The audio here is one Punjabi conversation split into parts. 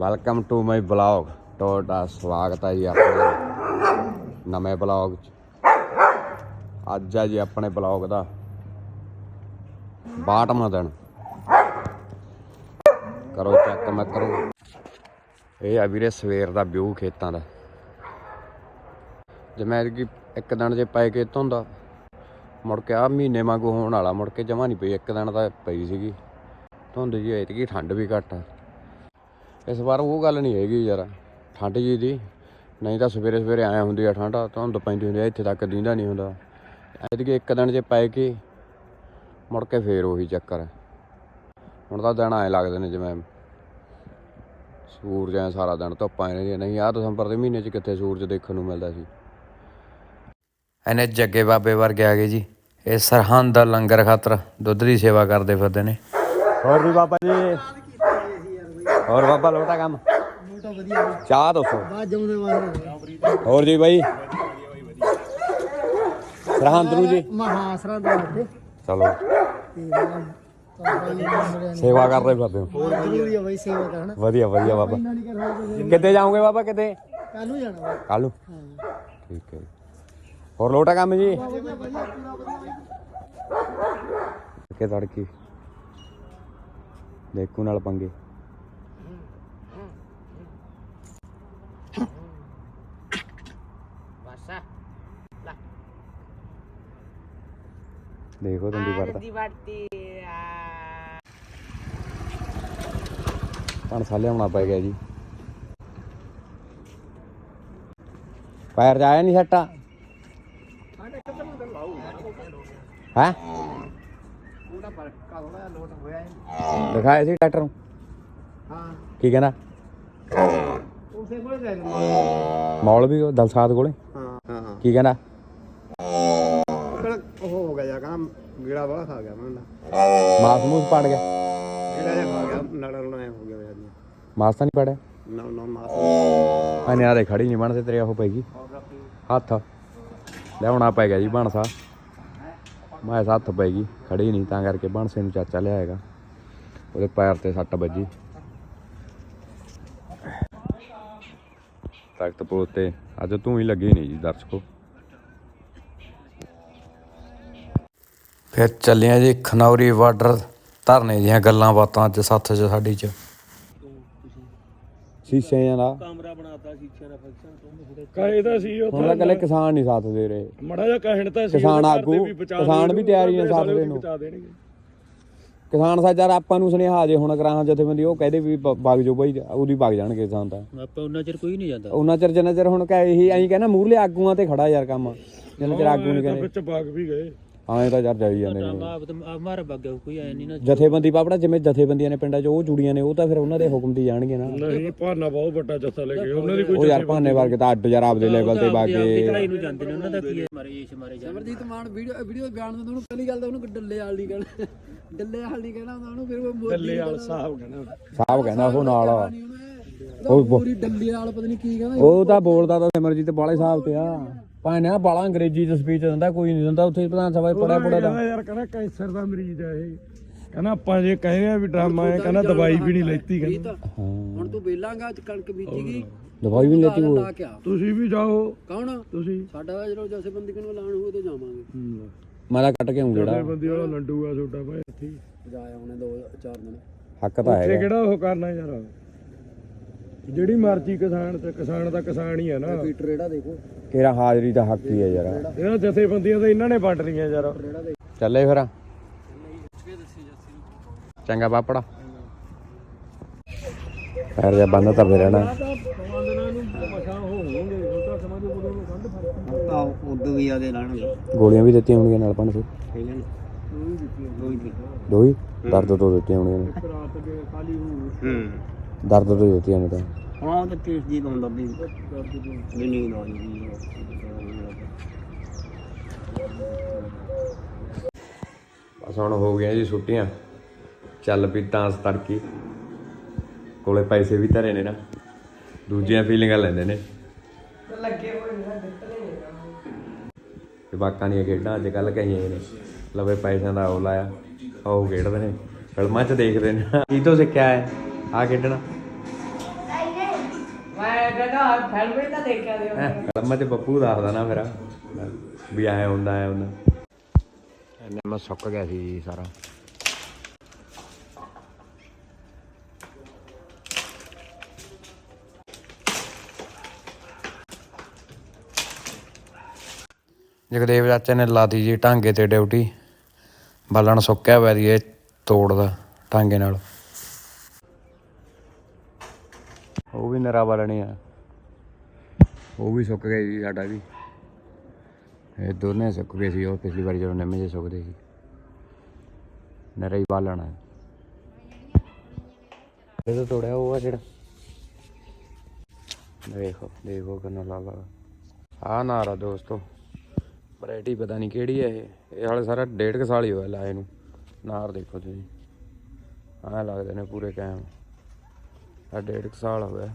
ਵੈਲਕਮ ਟੂ ਮਾਈ ਬਲੌਗ ਤੁਹਾਡਾ ਸਵਾਗਤ ਹੈ ਜੀ ਆਪਣੇ ਨਵੇਂ ਬਲੌਗ 'ਚ। ਅੱਜ ਆ ਜੀ ਆਪਣੇ ਬਲੌਗ ਦਾ। 62ਵਾਂ ਦਿਨ। ਕਰੋ ਚੈੱਕ ਮੈਂ ਕਰੋ। ਇਹ ਆ ਵੀਰੇ ਸਵੇਰ ਦਾ ਵਿਊ ਖੇਤਾਂ ਦਾ। ਜਿਵੇਂ ਕਿ ਇੱਕ ਦਿਨ ਜੇ ਪੈ ਕੇ ਧੁੰਦਾ ਮੁੜ ਕੇ ਆ ਮਹੀਨੇ ਵਾਂਗੂ ਹੋਣ ਵਾਲਾ, ਮੁੜ ਕੇ ਜਮਾ ਨਹੀਂ ਪਈ। ਇੱਕ ਦਿਨ ਤਾਂ ਪਈ ਸੀਗੀ। ਧੁੰਦ ਜੀ, ਐਤਕੀ ਠੰਡ ਵੀ ਘੱਟ ਆ। ਇਸ ਵਾਰ ਉਹ ਗੱਲ ਨਹੀਂ ਹੈਗੀ ਯਾਰ ਠੰਡ ਜੀ ਦੀ। ਨਹੀਂ ਤਾਂ ਸਵੇਰੇ ਸਵੇਰੇ ਆਇਆ ਹੁੰਦੀ ਆ ਠੰਡ ਧੁੰਦ ਪੈਂਦੀ ਹੁੰਦੀ ਆ ਇੱਥੇ ਤੱਕ ਦੀਂਦਾ ਨਹੀਂ ਹੁੰਦਾ। ਐਤਕੀ ਇੱਕ ਦਿਨ ਜੇ ਪੈ ਕੇ ਮੁੜ ਕੇ ਫੇਰ ਉਹੀ ਚੱਕਰ। ਹੁਣ ਤਾਂ ਦਿਨ ਐ ਲੱਗਦੇ ਨੇ ਜਿਵੇਂ ਸੂਰਜ ਐ ਸਾਰਾ ਦਿਨ ਧੁੱਪਾਂ ਰਹਿੰਦੀਆਂ। ਨਹੀਂ ਆ ਦਸੰਬਰ ਦੇ ਮਹੀਨੇ 'ਚ ਕਿੱਥੇ ਸੂਰਜ ਦੇਖਣ ਨੂੰ ਮਿਲਦਾ ਸੀ। ਇਹਨੇ ਜੱਗੇ ਬਾਬੇ ਵਰਗੇ ਆ ਗਏ ਜੀ। ਇਹ ਸਰਹੰਦ ਦਾ ਲੰਗਰ ਖਾਤਰ ਦੁੱਧ ਦੀ ਸੇਵਾ ਕਰਦੇ ਫਿਰਦੇ ਨੇ। ਹੋਰ ਵੀ ਬਾਬਾ ਜੀ ਹੋਰ ਬਾਬਾ ਲੋਟਾ ਕੰਮ? ਮੋਟਾ ਵਧੀਆ ਚਾਹ ਦੱਸੋ। ਬਾਅਦ ਜਮਦੇ ਮਾਰ ਹੋਰ ਜੀ ਬਾਈ? ਸਰਹੰਦ ਜੀ? ਮਹਾਸਰਾ ਦਾ ਚਲੋ। ਸੇਵਾ ਕਰਦੇ ਫਿਰਦੇ ਹੋ ਹੋਰ ਜ਼ਰੂਰੀ ਆ ਬਾਈ ਸੇਵਾ ਕਰਨਾ ਵਧੀਆ ਵਧੀਆ ਬਾਬਾ। ਕਿੱਥੇ ਜਾਓਗੇ ਬਾਬਾ ਕਿੱਥੇ ਕੱਲ ਜਾਣਾ ਬਾਈ ਠੀਕ ਹੈ ਹੋਰ ਲੋਟਾ ਕੰਮ ਜੀ? ਵਧੀਆ ਤੜਕੀ। ਦੇਖੂ ਨਾਲ ਪੰਗੇ। ਦੇਖੋ ਤੁੰਦੀ ਵੜਦਾ ਪਣ ਸਾਲੇ ਆਉਣਾ ਪੈ ਗਿਆ ਜੀ ਪੈਰ ਜਾਇਆ ਨਹੀਂ ਸੱਟਾ ਹੈ ਦਿਖਾਇਆ ਸੀ ਡਾਕਟਰ ਨੂੰ ਹਾਂ ਕੀ ਕਹਿੰਦਾ ਉਸੇ ਕੋਲੇ ਜਾ ਕੇ ਮੌਲ ਵੀ ਦਲਸਾਦ ਕੋਲੇ ਹਾਂ ਹਾਂ ਕੀ ਕਹਿੰਦਾ ਕਹਿੰਦਾ ਗੀੜਾ ਬੜਾ ਖਾ ਗਿਆ ਮੈਂ ਮਾਸ ਮੂਸ ਪੜ ਗਿਆ? ਗੀੜਾ ਜਿਹਾ ਖਾ ਗਿਆ ਨਾੜਾ ਰੋਣਾ ਹੋ ਗਿਆ ਯਾਰ ਮਾਸ ਤਾਂ ਨਹੀਂ ਪੜਿਆ? ਨਾ ਨਾ ਮਾਸ। ਆ ਨਿਆਰੇ ਖੜੀ ਨਹੀਂ ਬਣਦੇ ਤੇਰੇ ਉਹ ਪੈਗੀ ਹੱਥ। ਲਿਆਉਣਾ ਪੈ ਗਿਆ ਜੀ ਬਣਸਾ ਮੈਂ ਹੱਥ ਪੈਗੀ ਖੜੀ ਨਹੀਂ ਤਾਂ ਕਰਕੇ ਬਣਸੇ ਨੂੰ ਚਾਚਾ ਲਿਆਏਗਾ ਉਹਦੇ ਪੈਰ ਤੇ ਸੱਟ ਵੱਜੀ। ਤਖਤ ਪੋਤ ਅੱਜ ਤੂੰ ਹੀ ਲੱਗੀ ਨਹੀਂ ਜੀ ਦਰਸ਼ਕੋ। ਫਿਰ ਚੱਲਿਆ ਜੀ ਖਨੌਰੀ ਬਾਰਡਰ ਧਰਨੇ ਦੀਆਂ ਗੱਲਾਂ ਬਾਤਾਂ ਅੱਜ ਸੱਥ 'ਚ ਸਾਡੀ 'ਚ। ਸ਼ੀਸ਼ਿਆਂ ਦਾ। ਕਮਰਾ ਬਣਾਤਾ ਸ਼ੀਸ਼ਿਆਂ ਦਾ ਫੰਕਸ਼ਨ ਤੋਂ ਕਹੇ ਤਾਂ ਸੀ ਉਹ ਹੁਣ ਤਾਂ ਕੱਲੇ ਕਿਸਾਨ ਨਹੀਂ ਸਾਥ ਦੇ ਰਹੇ। ਮੜਾ ਜਿਹਾ ਕਹਿਣ ਤਾਂ ਸੀ ਕਿਸਾਨ ਦੇ ਆਗੂ, ਕਿਸਾਨ ਵੀ ਤਿਆਰੀ ਨੇ ਸਾਥ ਦੇਣ ਨੂੰ। ਕਿਸਾਨ ਸਾਜਾਰ ਆਪਾਂ ਨੂੰ ਸੁਨੇਹਾ ਜੇ ਹੁਣ ਕਰਾਂ ਜਥੇਬੰਦੀ ਉਹ ਕਹਦੇ ਵੀ ਵਗ ਜਾਓ ਬਾਈ ਉਹਦੀ ਵਗ ਜਾਣਗੇ ਕਿਸਾਨ ਤਾਂ। ਆਪਾਂ ਉਹਨਾਂ ਚਿਰ ਕੋਈ ਨਹੀਂ ਜਾਂਦਾ। ਉਹਨਾਂ ਚਿਰ ਜਿੰਨਾ ਚਿਰ ਹੁਣ ਕਹੇ ਇਹੀ ਐਂ ਕਹਿੰਦਾ ਮੂਰਲੇ ਆਗੂਆਂ ਤੇ ਖੜਾ ਯਾਰ ਕੰਮ। ਜਿੰਨਾ ਚਿਰ ਆਗੂ ਨਹੀਂ ਕਹਿੰਦੇ ਵਿੱਚ ਬਾਗ ਵੀ ਗਏ। ਐਂ ਤਾਂ ਯਾਰ ਜਾਈ ਜਾਂਦੇ ਨੇ। ਆਪ ਤਾਂ ਮਾਰ ਬੱਗਿਆ ਕੋਈ ਆਇਆ ਨਹੀਂ ਨਾ ਜਥੇਬੰਦੀ ਪਾਪੜਾ ਜਿਵੇਂ ਜਥੇਬੰਦੀਆਂ ਨੇ ਪਿੰਡਾਂ 'ਚ ਉਹ ਜੁੜੀਆਂ ਨੇ ਉਹ ਤਾਂ ਫਿਰ ਉਹਨਾਂ ਦੇ ਹੁਕਮ ਦੀ ਜਾਣਗੇ ਨਾ। ਨਹੀਂ ਭਾਨਾ ਬਹੁਤ ਵੱਡਾ ਜੱਥਾ ਲੈ ਗਏ ਉਹਨਾਂ ਦੀ ਕੋਈ ਉਹ ਯਾਰ ਭਾਨੇ ਵਰਗੇ ਤਾਂ ਅੱਡ ਯਾਰ ਆਪਦੇ ਲੈਵਲ ਤੇ ਬਾਗੇ। ਚੜਾਈ ਨੂੰ ਜਾਂਦੇ ਨੇ ਉਹਨਾਂ ਦਾ ਕੀ ਹੈ? ਮਾਰੇ ਇਸ ਮਾਰੇ ਜਾਂਦੇ ਅਮਰਜੀਤ ਮਾਨ ਵੀਡੀਓ ਵੀਡੀਓ ਬਿਆਨ ਦਿੰਦਾ ਉਹਨੂੰ ਪਹਿਲੀ ਗੱਲ ਤਾਂ ਉਹਨੂੰ ਡੱਲੇ ਵਾਲ ਨਹੀਂ ਕਹਿਣਾ। ਡੱਲੇ ਵਾਲ ਨਹੀਂ ਕਹਿਣਾ ਉਹਨੂੰ ਫਿਰ ਉਹ ਮੋਦੀ ਥੱਲੇ ਵਾਲ ਸਾਹਿਬ ਕਹਿੰਦਾ ਸਾਹਿਬ ਕਹਿੰਦਾ ਉਹ ਨਾਲ। ਉਹ ਪੂਰੀ ਡੱਲੇ ਵਾਲ ਪਤਾ ਨਹੀਂ ਕੀ ਕਹਿੰਦਾ ਉਹ ਤਾਂ ਬੋਲਦਾ ਤਾਂ ਸਿਮਰਜੀਤ ਬਾਲੇ ਸਾਹਿਬ ਤੇ ਆ। ਨਾ ਬਾਲਾ ਅੰਗਰੇਜ਼ੀ ਚ ਸਪੀਚ ਦਿੰਦਾ ਕੋਈ ਨਹੀਂ ਦਿੰਦਾ ਉੱਥੇ ਪ੍ਰਧਾਨ ਸਭਾ 'ਚ ਪੜਿਆ ਪੜਿਆ ਦਾ। ਕਹਿੰਦਾ ਯਾਰ ਕਹਿੰਦਾ ਕੈਂਸਰ ਦਾ ਮਰੀਜ਼ ਹੈ ਇਹ। ਕਹਿੰਦਾ ਆਪਾਂ ਜੇ ਕਹੇ ਆ ਵੀ ਡਰਾਮਾ ਹੈ ਕਹਿੰਦਾ ਦਵਾਈ ਵੀ ਨਹੀਂ ਲੈਤੀ ਕਹਿੰਦਾ। ਹਾਂ ਹੁਣ ਤੂੰ ਵੇਲਾਂਗਾ ਚ ਕਣਕ ਬੀਜੀਗੀ ਦਵਾਈ ਵੀ ਨਹੀਂ ਲੈਤੀ ਉਹ। ਤੁਸੀਂ ਵੀ ਜਾਓ। ਕੌਣ? ਤੁਸੀਂ। ਸਾਡਾ ਜਦੋਂ ਜਥੇਬੰਦੀ ਨੂੰ ਐਲਾਨ ਹੋਊ ਤੇ ਜਾਵਾਂਗੇ। ਮੈਂ ਤਾਂ ਕੱਟ ਕੇ ਆਉਂ ਜਿਹੜਾ। ਬੰਦੀ ਵਾਲਾ ਲੰਡੂ ਆ ਛੋਟਾ ਭਾਈ ਇੱਥੇ। ਜਾਇਆ ਉਹਨੇ ਦੋ ਚਾਰ ਦਿਨ। ਹੱਕ ਤਾਂ ਤੇ ਹੈਗਾ। ਕਿਹੜਾ ਉਹ ਕਰਨਾ ਯਾਰ? ਜਿਹੜੀ ਮਰਜ਼ੀ ਕਿਸਾਨ ਤੇ ਕਿਸਾਨ ਤਾਂ ਕਿਸਾਨ ਹੀ ਆ ਨਾ। ਪੀਟਰ ਰੇੜਾ ਦੇਖੋ। ਤੇਰਾ ਹਾਜ਼ਰੀ ਦਾ ਹੱਕ ਹੀ ਹੈ ਯਾਰ। ਇਹਨਾਂ ਜਥੇਬੰਦੀਆਂ ਤਾਂ ਇਹਨਾਂ ਨੇ ਵੰਡ ਰਹੀਆਂ ਯਾਰ। ਚੱਲੇ ਫਿਰ। ਚੰਗਾ ਪਾਪੜਾ। ਪੈਰ ਜਾ ਬੰਨ ਤਾਂ ਫਿਰ ਉਦੋਂ ਵੀ ਲਾਣਗੇ ਗੋਲੀਆਂ ਵੀ ਦਿੱਤੀਆਂ ਹੋਣਗੀਆਂ ਨਾਲ ਪੰਜ ਸੌ। ਠੀਕ ਹੈ। ਕੋਈ ਨਹੀਂ ਦੋ ਹੀ? ਦਰਦ ਤੋਂ ਦਿੱਤੀਆਂ ਹੋਣਗੀਆਂ ਨੇ। ਹੂੰ। ਦਰਦ ਤੋਂ ਦਿੱਤੀਆਂ ਨੇ ਤਾਂ। ਹਾਂ ਤੇ ਕੇਸ ਜੀ ਹੁੰਦਾ ਵੀ ਵੀ ਨਹੀਂ ਆਉਂਦੀ ਬਸ ਹੁਣ ਹੋ ਗਈਆਂ ਜੀ ਛੁੱਟੀਆਂ। ਚੱਲ ਪਈ ਤਾਂ ਤੜਕੀ। ਕੋਲੇ ਪੈਸੇ ਵੀ ਧਰੇ ਨੇ ਨਾ। ਦੂਜੀਆਂ ਫੀਲਿੰਗਾਂ ਲੈਂਦੇ ਨੇ। ਲੱਗੇ ਹੋਏ ਨੇ ਬਾਕਾਂ ਦੀਆਂ ਖੇਡਾਂ ਅੱਜ ਕੱਲ ਕਹੀਆਂ ਨੇ। ਲਵੇ ਪੈਸਿਆਂ ਦਾ ਉਹ ਲਾਇਆ ਉਹ ਖੇਡਦੇ ਨੇ। ਫਿਲਮਾਂ 'ਚ ਦੇਖਦੇ ਨੇ। ਕੀ ਤੋਂ ਸਿੱਖਿਆ ਹੈ? ਆ ਖੇਡਣਾ। ਮੈਂ ਕਹਿੰਦਾ ਫਿਲਮ ਹੀ ਤਾਂ ਦੇਖਿਆ ਪੱਪੂ ਦੱਸਦਾ ਨਾ ਮੇਰਾ ਵੀ ਐ ਹੁੰਦਾ ਐ ਹੁੰਦਾ। ਇਹਨੇ ਮੈਂ ਸੁੱਕ ਗਿਆ ਸੀ ਜੀ ਸਾਰਾ। ਜਗਦੇਵ ਚਾਚੇ ਨੇ ਲਾਤੀ ਜੀ ਟਾਂਗੇ ਤੇ ਡਿਊਟੀ। ਬਾਲਣ ਸੁੱਕਿਆ ਹੋਇਆ ਦੀ ਇਹ ਤੋੜਦਾ ਟਾਂਗੇ ਨਾਲ। ਉਹ ਵੀ ਨਰਾ ਬਾਲਣੀ ਆ। ਉਹ ਵੀ ਸੁੱਕ ਗਏ ਜੀ ਸਾਡਾ ਵੀ। ਇਹ ਦੋਨੇ ਸੁੱਕ ਗਏ ਸੀ, ਉਹ ਪਿਛਲੀ ਵਾਰੀ ਜਦੋਂ ਨਵੇਂ ਜੇ ਸੁੱਕਦੇ ਸੀ। ਨਰਾ ਹੀ ਬਾਲਣਾ ਇਹ ਤਾਂ ਤੋੜਿਆ ਉਹ ਆ ਜਿਹੜਾ। ਦੇਖੋ ਦੇਖੋ ਕਿੰਨਾ ਲਾਲਾ ਆ ਨਾਰਾ ਦੋਸਤੋ। ਵੈਰਾਈਟੀ ਪਤਾ ਨਹੀਂ ਕਿਹੜੀ ਹੈ ਇਹ। ਇਹ ਹਾਲੇ ਸਾਰਾ ਡੇਢ ਕੁ ਸਾਲ ਹੀ ਹੋਇਆ ਲਾਏ ਨੂੰ। ਨਾਰ ਦੇਖੋ ਤੁਸੀਂ। ਆਹ ਲੱਗਦੇ ਨੇ ਪੂਰੇ ਕਾਇਮ ਆ ਡੇਢ ਕੁ ਸਾਲ ਹੋਇਆ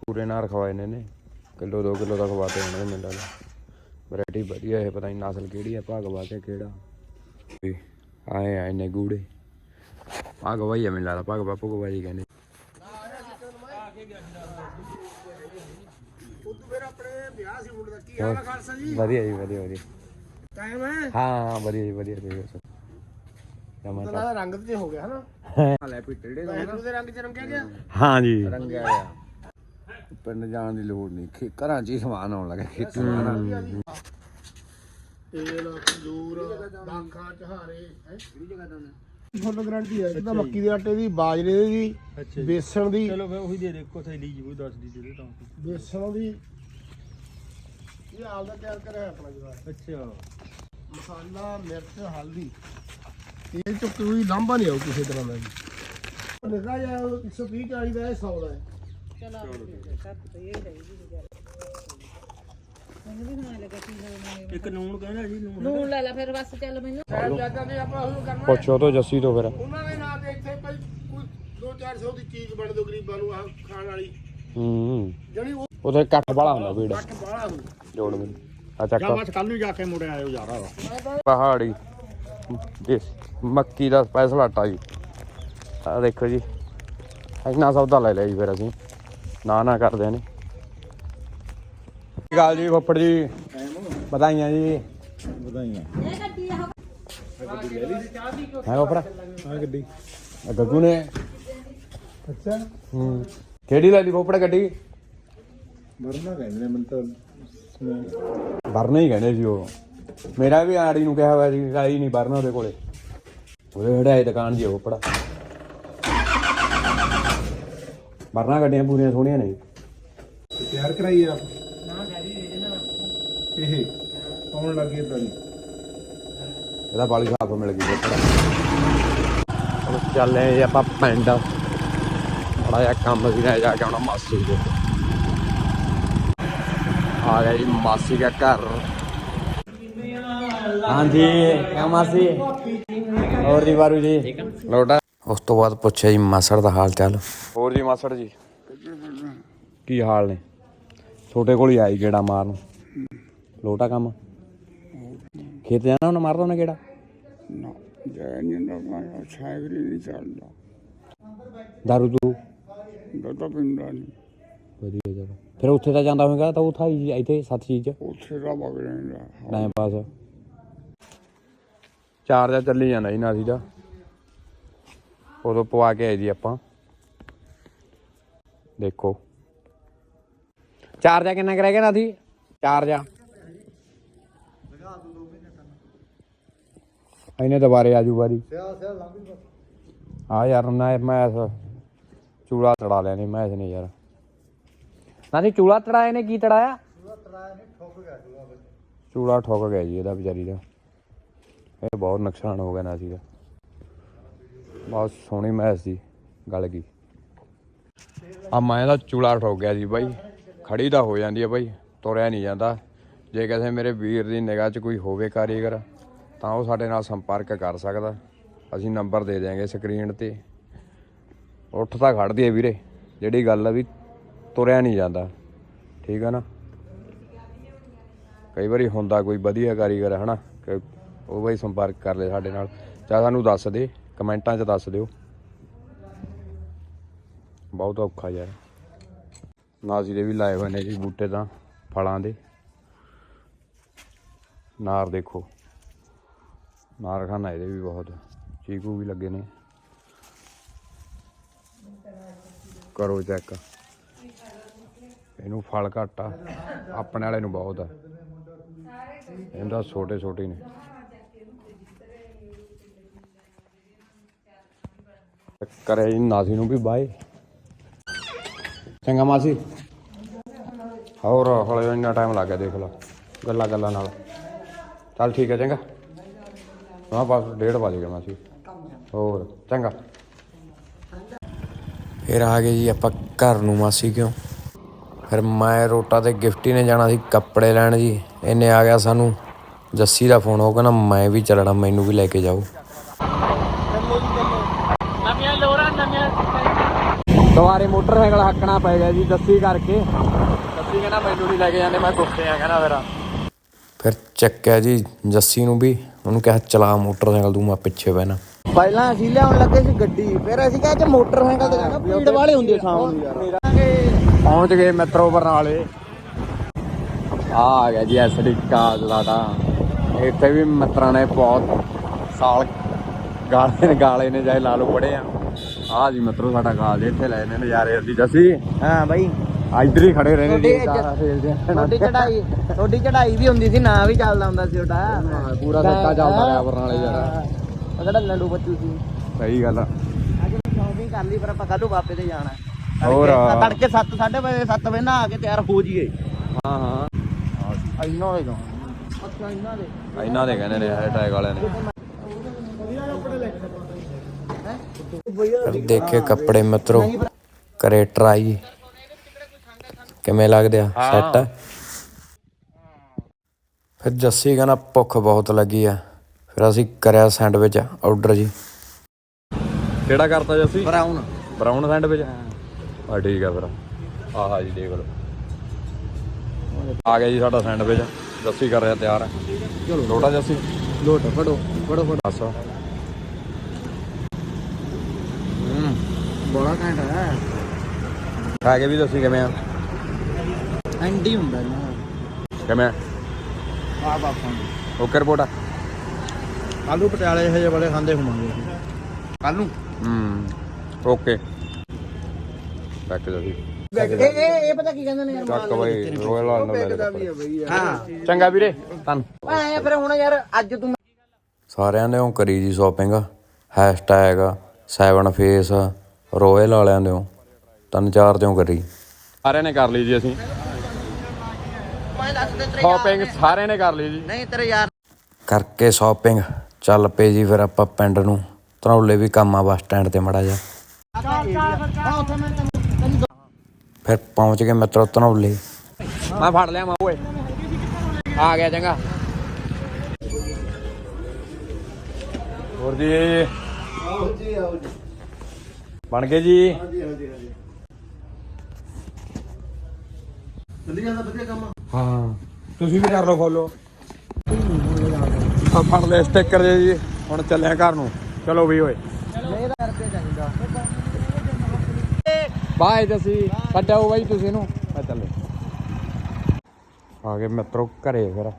ਪੂਰੇ ਨਾਰ ਖਵਾਏ ਨੇ ਨੇ ਕਿਲੋ 2 ਕਿਲੋ ਦਾ ਖਵਾਤੇ ਹੋਣੇ ਮੈਨੂੰ ਲੱਗਦਾ ਵੈਰਾਈਟੀ ਵਧੀਆ ਇਹ ਪਤਾ ਨਹੀਂ ਨਸਲ ਕਿਹੜੀ ਹੈ ਭਾਗਵਾ ਕੇ ਕਿਹੜਾ। ਵੀ ਆਏ ਆਏ ਨੇ ਗੂੜੇ। ਭਾਗਵਾ ਹੀ ਆ ਮੈਨੂੰ ਲੱਗਦਾ ਭਾਗਵਾ ਭੁਗਵਾ ਜੀ ਕਹਿੰਦੇ। ਵਧੀਆ ਜੀ ਵਧੀਆ ਵਧੀਆ। ਟਾਈਮ ਹੈ? ਹਾਂ ਵਧੀਆ ਜੀ ਵਧੀਆ ਜਮਾ ਤਾਂ ਰੰਗ ਤੇ ਹੋ ਗਿਆ ਹਨਾ? ਲੈ ਪਿੱਟੜੇ ਦੇ ਰੰਗ ਚ ਰੰਗਿਆ ਗਿਆ? ਹਾਂ ਜੀ ਰੰਗਿਆ ਗਿਆ ਪਿੰਡ ਜਾਣ ਦੀ ਲੋੜ ਨਹੀਂ। ਖੇ- ਘਰਾਂ 'ਚ ਹੀ ਸਮਾਨ ਆਉਣ ਲੱਗਾ ਖੇਤੀ ਨੂੰ ਤੇਲ ਖਜੂਰ ਦਾਖਾਂ ਚਹਾਰੇ ਹੈ? ਕਿਹੜੀ ਜਗ੍ਹਾ ਦਾ ਫੁੱਲ ਗਰੰਟੀ ਹੈ ਇਹਦਾ ਮੱਕੀ ਦੇ ਆਟੇ ਦੀ ਬਾਜਰੇ ਦੀ ਬੇਸਣ ਦੀ। ਚਲੋ ਫੇ ਉਹੀ ਦੇ ਦੇ ਕੋ ਥੈਲੀ ਜੀ ਕੋਈ ਦੱਸ ਦੀ ਦੇ ਦੇ ਤਾਂ। ਬੇਸਣ ਦੀ। ਇਹ ਆਲ ਦਾ ਤਿਆਰ ਕਰਿਆ ਹੈ ਆਪਣਾ ਜਵਾਬ ਅੱਛਾ। ਮਸਾਲਾ ਮਿਰਚ ਹਲਦੀ। ਇਹ ਚ ਕੋਈ ਲਾਂਭਾ ਨਹੀਂ ਆਉ ਕਿਸੇ ਤਰ੍ਹਾਂ ਦਾ ਵੀ ਲਿਖਾ ਜਾ 120 40 ਦਾ ਇਹ 100 ਦਾ ਹੈ। ਇੱਕ ਨੂਣ ਕਹਿੰਦਾ ਜੀ ਨੂਣ ਨੂਨ ਲੈ ਲੈ ਫਿਰ ਬਸ ਚੱਲ ਮੈਨੂੰ। ਸਾਹਿਬਜ਼ਾਦਾ ਨੇ ਆਪਾਂ ਉਹਨੂੰ ਕਰਨਾ। ਪੁੱਛੋ ਤੋਂ ਜੱਸੀ ਤੋਂ ਫਿਰ। ਉਹਨਾਂ ਦੇ ਨਾਂ ਤੇ ਇੱਥੇ ਭਾਈ ਕੋਈ 2-400 ਦੀ ਚੀਜ਼ ਬਣ ਦੋ ਗਰੀਬਾਂ ਨੂੰ ਆਹ ਖਾਣ ਵਾਲੀ। ਹੂੰ। ਜਣੀ ਉਹ ਉਥੇ ਇਕੱਠ ਵਾਲਾ ਹੁੰਦਾ ਵੀੜ ਕੱਟ ਹੋ ਜੋੜ ਮੈਨੂੰ ਆ ਚੱਕ। ਕੱਲ ਨੂੰ ਜਾ ਕੇ ਮੁੜ ਆਇਓ ਯਾਰ ਪਹਾੜੀ। ਮੱਕੀ ਦਾ ਸਪੈਸ਼ਲ ਆਟਾ ਜੀ। ਆ ਦੇਖੋ ਜੀ ਇੰਨਾ ਸੌਦਾ ਲੈ ਲਿਆ ਜੀ ਫਿਰ ਅਸੀਂ। ਨਾ ਨਾ ਕਰਦੇ ਨੇ। ਗੱਲ ਜੀ ਫੱਫੜ ਜੀ? ਵਧਾਈਆਂ ਜੀ। ਵਧਾਈਆਂ। ਹੈ ਫੱਫੜਾ? ਆ ਗੱਡੀ। ਆ ਗੱਗੂ ਨੇ। ਅੱਛਾ। ਹੂੰ। ਕਿਹੜੀ ਲੈ ਲਈ ਫੱਫੜ ਗੱਡੀ? ਮਰਨਾ ਕਹਿੰਦੇ ਨੇ ਮੈਨੂੰ ਤਾਂ ਵਰਨਾ ਹੀ ਕਹਿੰਦੇ ਸੀ ਉਹ। ਮੇਰਾ ਵੀ ਆੜੀ ਨੂੰ ਕਿਹਾ ਹੋਇਆ ਸੀ ਆਈ ਨਹੀਂ ਵਰਨਾ ਉਹਦੇ ਕੋਲੇ। ਉਹਦੇ ਹੜਾਏ ਦੁਕਾਨ ਜੀ ਉਹ ਪੜਾ ਵਰਨਾ ਗੱਡੀਆਂ ਪੂਰੀਆਂ ਸੋਹਣੀਆਂ ਨੇ। ਤਿਆਰ ਕਰਾਈ ਆਪ? ਇਹ? ਪਾਉਣ ਲੱਗੇ ਤਾਂ ਨਹੀਂ ਇਹਦਾ ਬਾਲੀ ਸਾਫ਼ ਮਿਲ ਗਈ ਹੁਣ ਚੱਲੇ ਜੀ ਆਪਾਂ ਪਿੰਡ ਬੜਾ ਜਿਹਾ ਕੰਮ ਸੀ ਨਾ ਜਾ ਕੇ ਆਉਣਾ ਮਾਸੀ ਦੇ ਆ ਗਿਆ ਜੀ ਮਾਸੀ ਦਾ ਘਰ। ਹਾਂਜੀ ਕਿਆ ਮਾਸੀ? ਹੋਰ ਜੀ ਬਾਰੂ ਜੀ? ਲੋਟਾ। ਉਸ ਤੋਂ ਬਾਅਦ ਪੁੱਛਿਆ ਜੀ ਮਾਸੜ ਦਾ ਹਾਲ ਚਾਲ। ਹੋਰ ਜੀ ਮਾਸੜ ਜੀ? ਕੀ ਹਾਲ ਨੇ? ਛੋਟੇ ਕੋਲ ਹੀ ਆਈ ਗੇੜਾ ਮਾਰਨ। ਲੋਟਾ ਕੰਮ? ਖੇਤ ਜਾਣਾ ਉਹਨੇ ਮਾਰਦਾ ਉਹਨੇ ਕਿਹੜਾ ਨਾ ਜੈ ਨਹੀਂ ਨਾ ਮੈਂ ਸਾਈਕਲ ਹੀ ਨਹੀਂ ਚੱਲਦਾ। ਦਾਰੂ ਦੂ ਦੁੱਧ ਪਿੰਦਾ ਨਹੀਂ ਵਧੀਆ ਜਗ੍ਹਾ ਫਿਰ ਉੱਥੇ ਤਾਂ ਜਾਂਦਾ ਹੋਵੇਗਾ ਤਾਂ ਉੱਥਾ ਹੀ ਇੱਥੇ ਸੱਤ ਚੀਜ਼ ਉੱਥੇ ਦਾ ਵਗ ਰਹਿੰਦਾ ਟਾਈਮ ਪਾਸ ਚਾਰ ਦਾ ਚੱਲੀ ਜਾਂਦਾ ਜੀ ਨਾਸੀ ਦਾ। ਉਦੋਂ ਪਵਾ ਕੇ ਆਏ ਜੀ ਆਪਾਂ। ਦੇਖੋ। ਚਾਰ ਜਾ ਕਿੰਨਾ ਕੁ ਰਹਿ ਗਿਆ ਨਾਸੀ? ਚਾਰ ਜਾ। ਇਹਨੇ ਦੁਬਾਰੇ ਆਜੂ ਵਾਰੀ ਆ ਯਾਰ ਨਾ ਮੈਂ ਚੂੜਾ ਤੜਾ ਲਿਆ ਨਹੀਂ ਮੈਂ ਇਸ ਨੇ ਯਾਰ। ਨਾਸੀ ਚੂੜਾ ਤੜਾਇਆ ਨੇ ਕੀ ਤੜਾਇਆ? ਚੂੜਾ ਠੋਕ ਗਿਆ ਜੀ ਇਹਦਾ ਵਿਚਾਰੀ ਦਾ। ਇਹ ਬਹੁਤ ਨੁਕਸਾਨ ਹੋ ਗਿਆ ਨਾ ਸੀਗਾ। ਬਹੁਤ ਸੋਹਣੀ ਮੈਚ ਸੀ, ਗੱਲ ਕੀ। ਆ ਮੈਂ ਦਾ ਚੂੜਾ ਠੋਕ ਗਿਆ ਜੀ ਬਾਈ, ਖੜੀ ਤਾਂ ਹੋ ਜਾਂਦੀ ਹੈ ਬਾਈ, ਤੁਰਿਆ ਨਹੀਂ ਜਾਂਦਾ। ਜੇ ਕਿਸੇ ਮੇਰੇ ਵੀਰ ਦੀ ਨਿਗਾਹ 'ਚ ਕੋਈ ਹੋਵੇ ਕਾਰੀਗਰ, ਤਾਂ ਉਹ ਸਾਡੇ ਨਾਲ ਸੰਪਰਕ ਕਰ ਸਕਦਾ। ਅਸੀਂ ਨੰਬਰ ਦੇ ਦਿਆਂਗੇ ਸਕਰੀਨ ਤੇ। ਉੱਠ ਤਾਂ ਖੜਦੀ ਹੈ ਵੀਰੇ, ਜਿਹੜੀ ਗੱਲ ਆ ਵੀ ਤੁਰਿਆ ਨਹੀਂ ਜਾਂਦਾ। ਠੀਕ ਹੈ ਨਾ? ਕਈ ਵਾਰੀ ਹੁੰਦਾ ਕੋਈ ਵਧੀਆ ਕਾਰੀਗਰ ਹਨਾ? ਕਿ ਉਹ ਬਾਈ ਸੰਪਰਕ ਕਰ ਲੈ ਸਾਡੇ ਨਾਲ। ਜਾਂ ਸਾਨੂੰ ਦੱਸ ਦੇ, ਕਮੈਂਟਾਂ 'ਚ ਦੱਸ ਦਿਓ। ਬਹੁਤ ਔਖਾ ਯਾਰ। ਨਾਜ਼ੀ ਦੇ ਵੀ ਲਾਏ ਹੋਏ ਨੇ ਜੀ ਬੂਟੇ ਤਾਂ, ਫਲਾਂ ਦੇ। ਨਾਰ ਦੇਖੋ। ਨਾਰ ਖਾਨਾ ਇਹਦੇ ਵੀ ਬਹੁਤ। ਚੀਕੂ ਵੀ ਲੱਗੇ ਨੇ। ਕਰੋ ਚੈੱਕ ਇਹਨੂੰ ਫਲ ਘੱਟ ਆ। ਆਪਣੇ ਵਾਲੇ ਨੂੰ ਬਹੁਤ ਆ। ਇਹਦਾ ਛੋਟੇ ਛੋਟੇ ਨੇ। ਕਰੇ ਜੀ, ਨਾਸੀ ਨੂੰ ਵੀ ਬਾਏ। ਚੰਗਾ ਮਾਸੀ। ਹੋਰ, ਹਲੇ ਇੰਨਾ ਟਾਈਮ ਲੱਗ ਗਿਆ, ਦੇਖ ਲਾ। ਗੱਲਾਂ ਗੱਲਾਂ ਨਾਲ। ਚੱਲ ਠੀਕ ਹੈ, ਚੰਗਾ। ਹਾਂ ਬਸ ਡੇਢ ਵਜ ਗਿਆ ਮਾਸੀ। ਹੋਰ, ਚੰਗਾ। ਫਿਰ ਆ ਗਏ ਜੀ ਆਪਾਂ ਘਰ ਨੂੰ ਮਾਸੀ ਕਿਉਂ? ਫਿਰ ਮੈਂ ਰੋਟਾ ਤੇ ਗਿਫਟੀ ਨੇ ਜਾਣਾ ਸੀ, ਕੱਪੜੇ ਲੈਣ ਜੀ। ਇਹਨੇ ਆ ਗਿਆ ਸਾਨੂੰ। ਜੱਸੀ ਦਾ ਫੋਨ ਉਹ ਕਹਿੰਦਾ ਮੈਂ ਵੀ ਚੱਲਣਾ, ਮੈਨੂੰ ਵੀ ਲੈ ਕੇ ਜਾਓ। ਦੁਆਰੇ ਮੋਟਰਸਾਈਕਲ ਹੱਕਣਾ ਪੈ ਗਿਆ ਜੀ ਜੱਸੀ ਕਰਕੇ। ਜੱਸੀ ਕਹਿੰਦਾ ਮੈਨੂੰ ਨਹੀਂ ਲੈ ਕੇ ਜਾਂਦੇ ਮੈਂ ਗੁੱਸੇ ਆ ਕਹਿੰਦਾ ਫਿਰ। ਫਿਰ ਚੱਕਿਆ ਜੀ ਜੱਸੀ ਨੂੰ ਵੀ ਉਹਨੂੰ ਕਿਹਾ ਚਲਾ ਮੋਟਰਸਾਈਕਲ ਤੂੰ ਮੈਂ ਪਿੱਛੇ ਬਹਿਣਾ। ਪਹਿਲਾਂ ਅਸੀਂ ਲਿਆਉਣ ਲੱਗੇ ਸੀ ਗੱਡੀ ਫਿਰ ਅਸੀਂ ਕਿਹਾ ਚ ਮੋਟਰਸਾਈਕਲ ਤੇ ਜਾਣਾ ਭੀੜ ਵਾਲੇ ਹੁੰਦੇ ਆ ਸ਼ਾਮ ਨੂੰ ਯਾਰ। ਪਹੁੰਚ ਗਏ ਮੈਟਰੋ ਬਰਨਾਲੇ। ਆ ਆ ਗਿਆ ਜੀ ਐਸਡੀ ਕਾਜ ਦਾ ਇੱਥੇ ਵੀ ਮਿੱਤਰਾਂ ਨੇ ਬਹੁਤ ਸਾਲ ਗਾਲੇ ਨੇ ਗਾਲੇ ਨੇ ਜਾਏ ਲਾ ਲੋ ਪੜੇ ਆ। ਆ ਜੀ ਮਿੱਤਰੋ ਸਾਡਾ ਕਾਜ ਇੱਥੇ ਲੈ ਨੇ ਨਜ਼ਾਰੇ ਅਸੀਂ ਜੱਸੀ। ਹਾਂ ਬਾਈ। ਆ ਇੱਧਰ ਹੀ ਖੜੇ ਰਹਿੰਦੇ ਜੀ ਸਾਰਾ ਖੇਲਦੇ ਆ। ਤੁਹਾਡੀ ਚੜਾਈ ਤੁਹਾਡੀ ਚੜਾਈ ਵੀ ਹੁੰਦੀ ਸੀ ਨਾ ਵੀ ਚੱਲਦਾ ਹੁੰਦਾ ਸੀ ਉਹਦਾ ਪੂਰਾ ਸੱਟਾ ਚੱਲਦਾ ਰਿਹਾ ਬਰਨਾਲੇ ਯਾਰ ਉਹ ਕਿਹੜਾ ਲੰਡੂ ਬੱਚੂ ਸੀ? ਸਹੀ ਗੱਲ ਆ। ਅੱਜ ਸ਼ਾਪਿੰਗ ਕਰ ਲਈ ਪਰ ਆਪਾਂ ਕੱਲ੍ਹ ਨੂੰ ਵਾਪੇ ਤੇ ਜਾਣਾ। ਤੜਕੇ- ਹੋਰ। ਤੜਕੇ 7 7:30 ਵਜੇ 7 ਵਜੇ ਨਹਾ ਕੇ ਤਿਆਰ ਹੋ ਜੀਏ ਹਾਂ ਹਾਂ। ਇੰਨਾ ਹੋਏਗਾ ਅੱਛਾ ਇੰਨਾ ਦੇ। ਇਹਨਾਂ ਦੇ ਕਹਿੰਦੇ ਨੇ ਹੈਟੈਗ ਵਾਲਿਆਂ ਨੇ ਫਿਰ ਦੇਖੇ ਕੱਪੜੇ ਮਿੱਤਰੋ ਕਰੇ ਟਰਾਈ ਕਿਵੇਂ ਲੱਗਦੇ ਆ? ਸੈੱਟ ਫਿਰ ਜੱਸੀ ਕਹਿੰਦਾ ਭੁੱਖ ਬਹੁਤ ਲੱਗੀ ਆ। ਫਿਰ ਅਸੀਂ ਕਰਿਆ ਸੈਂਡਵਿਚ ਆਰਡਰ ਜੀ। ਕਿਹੜਾ ਕਰਤਾ ਜੱਸੀ? ਬਰਾਊਨ ਬਰਾਊਨ ਸੈਂਡਵਿਚ ਆ ਠੀਕ ਆ ਫਿਰ। ਆਹਾ ਜੀ ਦੇਖ ਲਓ ਆ ਗਿਆ ਜੀ ਸਾਡਾ ਸੈਂਡਵਿਚ ਜੱਸੀ ਕਰ ਰਿਹਾ ਤਿਆਰ। ਚਲੋ। ਲੋਟਾ ਜੱਸੀ? ਲੋਟ ਫੜੋ ਫੜੋ ਫੜੋ। ਦੱਸ। ਬੜਾ ਘੰਟਾ ਹੈ। ਵੀ ਦੱਸੀ ਕਿਵੇਂ ਆ? ਐਂਡੀ ਹੁੰਦਾ ਨਾ ਕਿਵੇਂ ਆ? ਆ ਬਾਪਾਂ ਓਕੇ ਰਿਪੋਰਟ ਆ। ਆਲੂ ਪਟਿਆਲੇ ਇਹੋ ਜਿਹੇ ਵਾਲੇ ਖਾਂਦੇ ਹੋਵਾਂਗੇ ਕੱਲ ਨੂੰ। ਹੂੰ ਓਕੇ। ਬੈਕ ਜੱਸੀ ਇਹ ਇਹ ਇਹ ਪਤਾ ਕੀ ਕਹਿੰਦੇ ਨੇ ਯਾਰ ਚੱਕ ਬਈ ਰੋਇਲ ਨਾਲ ਹਾਂ। ਚੰਗਾ ਵੀਰੇ ਧੰਨ। ਐ ਫਿਰ ਹੁਣ ਯਾਰ ਅੱਜ ਤੂੰ ਸਾਰਿਆਂ ਨੇ ਉਹ ਕਰੀ ਜੀ ਸ਼ਾਪਿੰਗ ਹੈਸ਼ਟੈਗ 7 ਫੇਸ ਰੋਇਲ ਵਾਲਿਆਂ ਦੇ ਤਿੰਨ ਚਾਰ ਚੋਂ ਕਰੀ ਸਾਰਿਆਂ ਨੇ ਕਰ ਲਈ ਜੀ ਅਸੀਂ। ਸ਼ਾਪਿੰਗ ਸਾਰਿਆਂ ਨੇ ਕਰ ਲਈ ਜੀ। ਨਹੀਂ ਤੇਰੇ ਯਾਰ ਕਰਕੇ ਸ਼ਾਪਿੰਗ ਚੱਲ ਪਏ ਜੀ ਫਿਰ ਆਪਾਂ ਪਿੰਡ ਨੂੰ। ਧਨੌਲੇ ਵੀ ਕੰਮ ਆ ਬੱਸ ਸਟੈਂਡ ਤੇ ਮੜਾ ਜਾ ਫਿਰ ਪਹੁੰਚ ਗਏ ਮਿੱਤਰੋ ਧਨੌਲੇ ਮੈਂ ਫੜ ਲਿਆ ਮਾ ਓਏ। ਆ ਗਿਆ ਚੰਗਾ। ਹੋਰ ਜੀ। ਬਣ ਗਏ ਜੀ। ਚੱਲੀ ਜਾਂਦਾ ਵਧੀਆ ਕੰਮ? ਹਾਂ ਤੁਸੀਂ ਵੀ ਕਰ ਲਓ ਫੋਲੋ। ਆ ਫੜ ਲੈ ਸਟicker ਜੇ ਜੀ ਹੁਣ ਚੱਲਿਆ ਘਰ ਨੂੰ। ਚਲੋ ਵੀ ਓਏ। ਬਾਏ ਬਾਈ ਤੁਸੀਂ ਇਹਨੂੰ ਆ ਚੱਲੇ। ਆ ਗਏ ਮਿੱਤਰੋ ਘਰੇ ਫਿਰ।